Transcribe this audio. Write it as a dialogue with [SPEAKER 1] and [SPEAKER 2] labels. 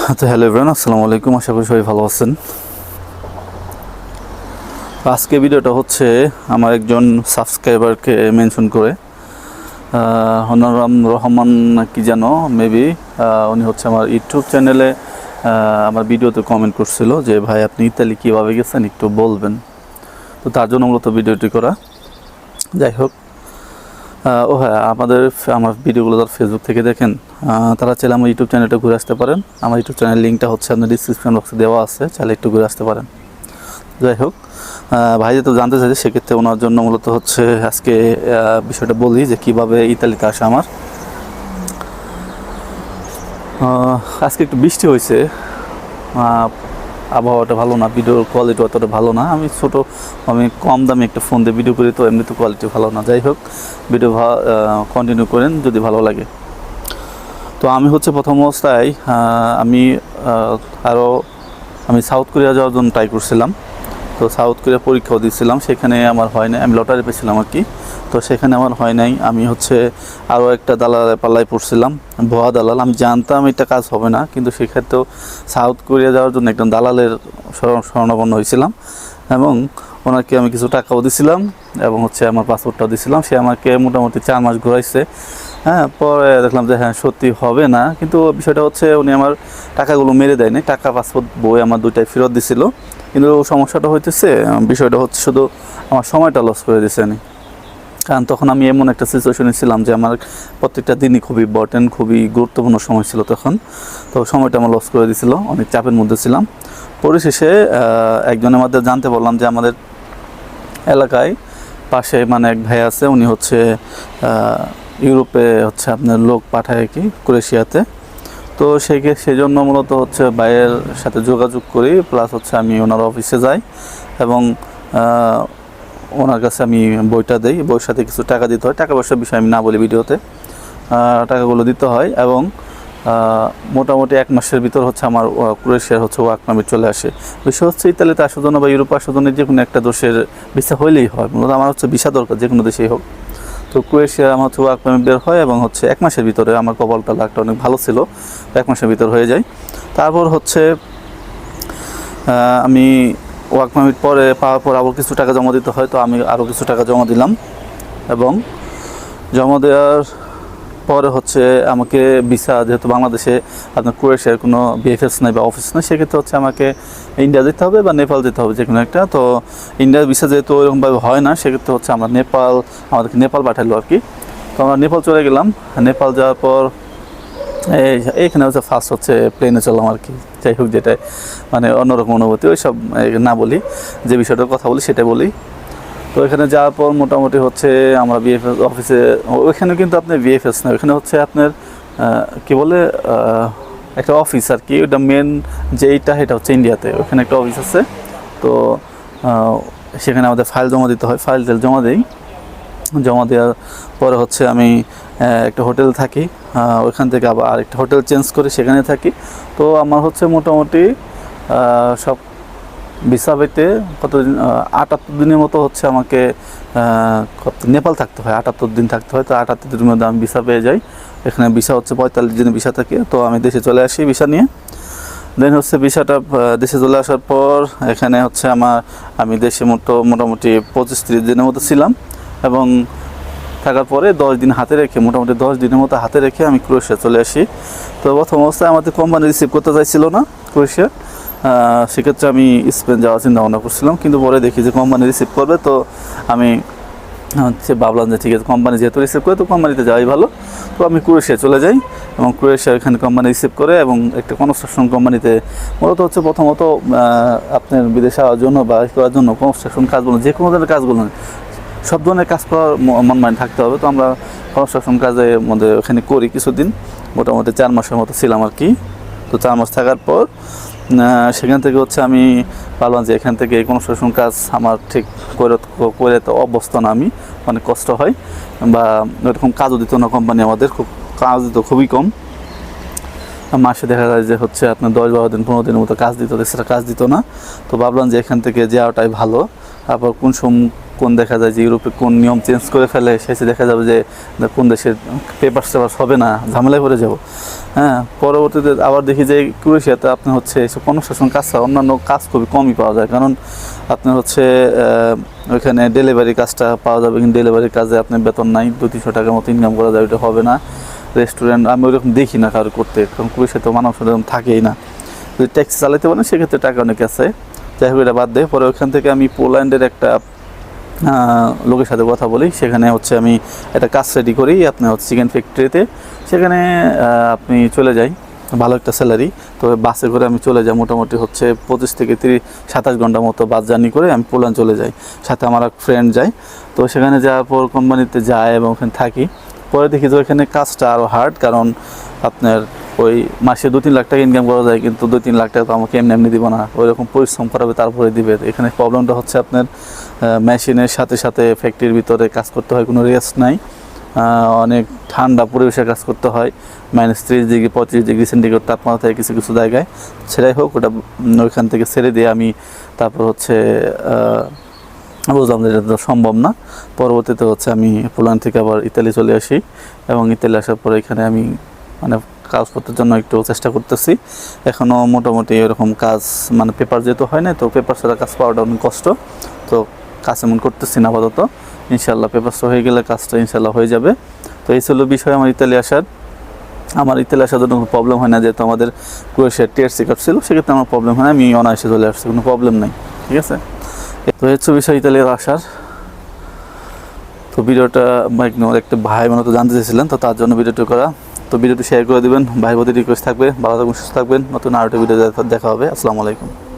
[SPEAKER 1] তো hello everyone, আসসালামু আলাইকুম। আশা করি সবাই ভালো আছেন। আজকে ভিডিওটা হচ্ছে আমার একজন সাবস্ক্রাইবারকে মেনশন করে নাম রহমান কি যেন মেবি উনি হচ্ছে আমার ইউটিউব চ্যানেলে আমার ভিডিওতে কমেন্ট করছিল যে, ভাই, আপনি ইতালি কীভাবে গেছেন? একটু বলবেন। তো তার জন্য মূলত ভিডিওটি করা। যাই হোক ও হ্যাঁ আমাদের আমার ভিডিওগুলো যারা ফেসবুক থেকে দেখেন তারা চাইলে আমার ইউটিউব চ্যানেলটা ঘুরে আসতে পারেন। আমার ইউটিউব চ্যানেল লিঙ্কটা হচ্ছে আপনার ডিসক্রিপশন বক্সে দেওয়া আছে, চাইলে একটু ঘুরে আসতে পারেন। যাই হোক ভাই যেহেতু জানতে চাইছে, সেক্ষেত্রে ওনার জন্য মূলত হচ্ছে আজকে বিষয়টা বলি যে কীভাবে ইতালিতে আসে আমার। আজকে একটু বৃষ্টি হয়েছে। আবহাওয়াটা ভালো না ভিডিওর কোয়ালিটি অতটা ভালো না। আমি ছোট, আমি কম দামে একটা ফোন দিয়ে ভিডিও করি, তো এমনিতে কোয়ালিটি ভালো না। যাই হোক ভিডিও কন্টিনিউ করেন যদি ভালো লাগে। তো আমি হচ্ছে প্রথম অবস্থায় আমি আরও আমি সাউথ কোরিয়া যাওয়ার জন্য ট্রাই করছিলাম। তো সাউথ কোরিয়া পরীক্ষাও দিয়েছিলাম সেখানে আমার হয় নাই। আমি লটারি পেয়েছিলাম আর কি। তো সেখানে আমার হয় নাই। আমি হচ্ছে আরও একটা দালালের পাল্লায় পড়ছিলাম, ভুয়া দালাল। আমি জানতাম এটা কাজ হবে না, কিন্তু সেক্ষেত্রেও সাউথ কোরিয়া যাওয়ার জন্য একজন দালালের শরণাপন্ন হয়েছিলাম এবং ওনাকে আমি কিছু টাকাও দিছিলাম এবং হচ্ছে আমার পাসপোর্টটাও দিছিলাম। সে আমাকে মোটামুটি চার মাস ঘুরাইছে। হ্যাঁ পরে দেখলাম যে হ্যাঁ সত্যি হবে না। কিন্তু বিষয়টা হচ্ছে উনি আমার টাকাগুলো মেরে দেয়নি। টাকা, পাসপোর্ট, বই আমার দুইটাই ফেরত দিছিল। কিন্তু সমস্যাটা হইতেছে বিষয়টা হচ্ছে শুধু আমার সময়টা লস করে দিছে উনি। কারণ তখন আমি এমন একটা সিচুয়েশনে ছিলাম যে আমার প্রত্যেকটা দিনই খুবই ইম্পর্টেন্ট খুবই গুরুত্বপূর্ণ সময় ছিল তখন। তো সময়টা আমার লস করে দিছিল, অনেক চাপের মধ্যে ছিলাম। পরিশেষে একজনের মধ্যে জানতে বললাম যে আমাদের এলাকায় পাশে মানে এক ভাই আছে, উনি হচ্ছে ইউরোপে হচ্ছে আপনার লোক পাঠায় কি, ক্রোয়েশিয়াতে। তো সেই সেই জন্য মূলত হচ্ছে ভাইয়ের সাথে যোগাযোগ করি প্লাস হচ্ছে আমি ওনার অফিসে যাই এবং ওনার কাছে আমি বইটা দিই, বইয়ের সাথে কিছু টাকা দিতে হয়। টাকা পয়সার বিষয়ে আমি না বলি ভিডিওতে। টাকাগুলো দিতে হয় এবং মোটামুটি এক মাসের ভিতর হচ্ছে আমার ক্রোয়েশিয়ার হচ্ছে ওয়ার্ক পারমিট চলে আসে। বিষয় হচ্ছে ইতালিতে আসার জন্য বা ইউরোপে আসার জন্য যে কোনো একটা দেশের ভিসা হইলেই হয়। মূলত আমার হচ্ছে ভিসা দরকার, যে কোনো দেশেই হোক। তো ক্রোয়েশিয়া আমার হচ্ছে ওয়ার্ক পারমিট বের হয় এবং হচ্ছে এক মাসের ভিতরে আমার কপালটা লাগটা অনেক ভালো ছিল। এক মাসের ভিতর হয়ে যায়। তারপর হচ্ছে আমি ওয়ার্ক পারমিট পরে পাওয়ার পর আবার কিছু টাকা জমা দিতে হয়, তো আমি আরও কিছু টাকা জমা দিলাম। এবং জমা দেওয়ার পরে হচ্ছে আমাকে ভিসা, যেহেতু বাংলাদেশে আপনার ক্রোয়েশিয়ার কোনো বিএফএস নাই বা অফিস নাই, সেক্ষেত্রে হচ্ছে আমাকে ইন্ডিয়া যেতে হবে বা নেপাল যেতে হবে যে কোনো একটা। তো ইন্ডিয়ার ভিসা যেহেতু ওইরকমভাবে হয় না, সেক্ষেত্রে হচ্ছে আমরা নেপাল, আমাদেরকে নেপাল পাঠালো আর কি তো আমরা নেপাল চলে গেলাম। নেপাল যাওয়ার পর এই এইখানে হচ্ছে ফার্স্ট হচ্ছে প্লেনে চললাম আর কি যাই হোক যেটা মানে অন্যরকম অনুভূতি ওই সব না বলি। যে বিষয়টার কথা বলি সেটা বলি। তো এখানে যাওয়ার পর মোটামুটি হচ্ছে আমরা বিএফএস অফিসে ওইখানে কিন্তু আপনার বিএফএস না, ওইখানে হচ্ছে আপনার কি বলে একটা অফিস আর কি ওটা মেন যে এইটা এটা হচ্ছে ইন্ডিয়াতে ওখানে একটা অফিস আছে। তো সেখানে আমাদের ফাইল জমা দিতে হয় ফাইল টাইল জমা দিই। জমা দেওয়ার পরে হচ্ছে আমি একটা হোটেল থাকি ওইখান থেকে আবার আরেকটা হোটেল চেঞ্জ করে সেখানে থাকি। তো আমার হচ্ছে মোটামুটি সব ভিসা পেতে কতদিন আটাত্তর দিনের মতো হচ্ছে আমাকে নেপাল থাকতে হয়, আটাত্তর দিন থাকতে হয়। তো আটাত্তর দিনের মধ্যে আমি ভিসা পেয়ে যাই। এখানে ভিসা হচ্ছে পঁয়তাল্লিশ দিনের ভিসা থাকে। তো আমি দেশে চলে আসি ভিসা নিয়ে। দেন হচ্ছে ভিসাটা দেশে চলে আসার পর এখানে হচ্ছে আমার, আমি দেশে মোটো, মোটামুটি পঁচিশ তিরিশ দিনের মতো ছিলাম। এবং থাকার পরে দশ দিন হাতে রেখে, মোটামুটি দশ দিনের মতো হাতে রেখে আমি ক্রোয়েশিয়া চলে আসি। তো প্রথম অবস্থায় আমাদের কোম্পানি রিসিভ করতে চাইছিল না ক্রোয়েশিয়া সেক্ষেত্রে আমি স্পেন যাওয়ার চিন্তা ভাবনা করছিলাম, কিন্তু পরে দেখি যে কোম্পানি রিসিভ করবে, তো আমি হচ্ছে ভাবলাম যে ঠিক আছে, কোম্পানি যেহেতু রিসিভ করে, তো কোম্পানিতে যাওয়াই ভালো। তো আমি ক্রোয়েশিয়া চলে যাই এবং ক্রোয়েশিয়া এখানে কোম্পানি রিসিভ করে এবং একটা কনস্ট্রাকশন কোম্পানিতে মূলত হচ্ছে প্রথমত আপনার বিদেশে যাওয়ার জন্য বা করার জন্য কনস্ট্রাকশন কাজ বলুন, যে কোনো ধরনের কাজ বলুন, সব ধরনের কাজ করার মন মানে থাকতে হবে। তো আমরা কনস্ট্রাকশন কাজে মধ্যে ওখানে করি কিছুদিন, মোটামুটি চার মাসের মতো ছিলাম আর কি। তো চার মাস থাকার পর সেখান থেকে হচ্ছে আমি ভাবলাম যে এখান থেকে এই কনস্ট্রাকশন কাজ আমার ঠিক করে করে তো অভ্যস্ত না আমি অনেক কষ্ট হয়। বা এরকম কাজও দিত না কোম্পানি আমাদের, খুব কাজ দিত খুবই কম। মাসে দেখা যায় যে হচ্ছে আপনার দশ বারো দিন, পনেরো দিনের মতো কাজ দিত সেটা কাজ দিত না। তো ভাবলাম যে এখান থেকে যাওয়াটাই ভালো। তারপর কোন সম কোন দেখা যায় যে ইউরোপে কোন নিয়ম চেঞ্জ করে ফেলে, শেষে দেখা যাবে যে কোন দেশের পেপার টেপার হবে না, ঝামেলায় পড়ে যাব। হ্যাঁ পরবর্তীতে আবার দেখি যে ক্রোয়েশিয়াতে আপনি হচ্ছে এসব কনস্ট্রাকশন কাজ অন্যান্য কাজ খুবই কমই পাওয়া যায়। কারণ আপনার হচ্ছে ওইখানে ডেলিভারি কাজটা পাওয়া যাবে, কিন্তু ডেলিভারি কাজে আপনার বেতন নাই দু তিনশো টাকার মতো ইনকাম করা যাবে এটা হবে না। রেস্টুরেন্ট আমি ওইরকম দেখি না কারও করতে, কারণ ক্রোয়েশিয়াতে মানব সেরকম থাকেই না। যদি ট্যাক্সি চালাতে পারেন, সেক্ষেত্রে টাকা অনেক আছে। যাই হোক, এটা বাদ দেয় পরে ওখান থেকে আমি পোল্যান্ডের একটা লোকের সাথে কথা বলি। সেখানে হচ্ছে আমি একটা কাজ রেডি করি আপনার হচ্ছে চিকেন ফ্যাক্টরিতে সেখানে আপনি চলে যাই, ভালো একটা স্যালারি তো বাসে করে আমি চলে যাই মোটামুটি হচ্ছে পঁচিশ থেকে তিরিশ, সাতাশ ঘণ্টা মতো বাস জার্নি করে আমি পোল্যান্ড চলে যাই। সাথে আমার এক ফ্রেন্ড যায়। তো সেখানে যাওয়ার পর কোম্পানিতে যায় এবং ওখানে থাকি। পরে দেখি যে ওখানে কাজটা আরও হার্ড কারণ আপনার ওই মাসে দু তিন লাখ টাকা ইনকাম করা যায়, কিন্তু দু তিন লাখ টাকা তো আমাকে এমনি এমনি দিব না। ওই রকম পরিশ্রম করাবে, তারপরে দিবে। এখানে প্রবলেমটা হচ্ছে আপনার মেশিনের সাথে সাথে ফ্যাক্টরির ভিতরে কাজ করতে হয়, কোনো রেস্ট নাই। অনেক ঠান্ডা পরিবেশে কাজ করতে হয় মাইনাস ত্রিশ ডিগ্রি পঁয়ত্রিশ ডিগ্রি সেন্টিগ্রেড তাপমাত্রা থাকে কিছু কিছু জায়গায়। সেটাই হোক, ওটা ওইখান থেকে ছেড়ে দিয়ে আমি তারপর হচ্ছে বুঝলাম যে এটা সম্ভব না। পরবর্তীতে হচ্ছে আমি পোল্যান্ড থেকে আবার ইতালি চলে আসি, এবং ইতালি আসার পরে এখানে আমি মানে কাগজপত্রের জন্য একটু চেষ্টা করতেছি। এখনও মোটামুটি এরকম কাজ মানে পেপার যেহেতু হয় না তো পেপার ছাড়া কাজ পাওয়াটা অনেক কষ্ট। তো কাজ এমন করতেছি না আপাতত। ইনশাল্লাহ পেপারসটা হয়ে গেলে কাজটা ইনশাল্লাহ হয়ে যাবে। তো এই ছিল বিষয় আমার ইতালি আসার। আমার ইতালি আসার জন্য কোনো প্রবলেম হয় না, যেহেতু আমাদের ক্রোয়েশিয়ার টিআরসি কার্ড ছিল, সেক্ষেত্রে আমার প্রবলেম হয় না, আমি অনায়াসে চলে আসছি, কোনো প্রবলেম নেই, ঠিক আছে? তো হচ্ছে বিষয় ইতালির আসার। তো ভিডিওটা একটা ভাই মনে তো জানতে চেয়েছিলেন, তো তার জন্য ভিডিওটি করা। তো ভিডিওটি শেয়ার করে দেবেন। ভাই বোধের রিকোয়েস্ট থাকবে। ভালো থাকবেন, সুস্থ থাকবেন। নতুন আরেকটা ভিডিও দেখা হবে। আসসালামু আলাইকুম।